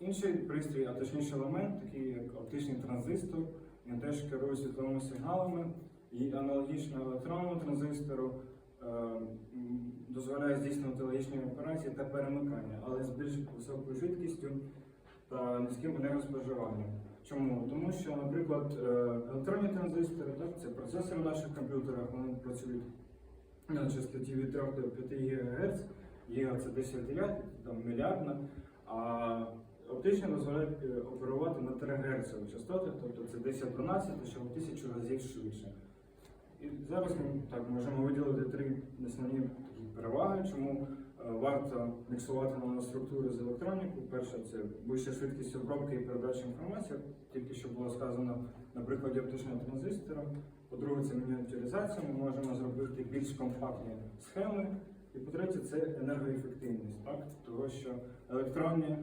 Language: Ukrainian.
Інший пристрій, а точніше елемент, такий як оптичний транзистор, він теж керує світловими сигналами і аналогічно електронному транзистору е, дозволяє здійснювати логічні операції та перемикання, але з більш високою швидкістю та низьким енергоспоживанням. Чому? Тому що, наприклад, е, електронні транзистори, так, це процесори в наших комп'ютерах, вони працюють на частоті від 3 до 5 ГГц, Гіга це 10 дев'ят, там мільярдна, а оптично дозволяють е, оперувати на 3 Гц частотах, тобто це 10-12, що в тисячу разів швидше. І зараз ми так можемо виділити три основні переваги, чому е, варто міксувати наноструктури з електроніку. Перше, це вища швидкість обробки і передачі інформації, тільки що було сказано на прикладі оптичного транзистора. По-друге, це мініатюризація, ми можемо зробити більш компактні схеми. І по-третє, це енергоефективність, так? Того, що електронні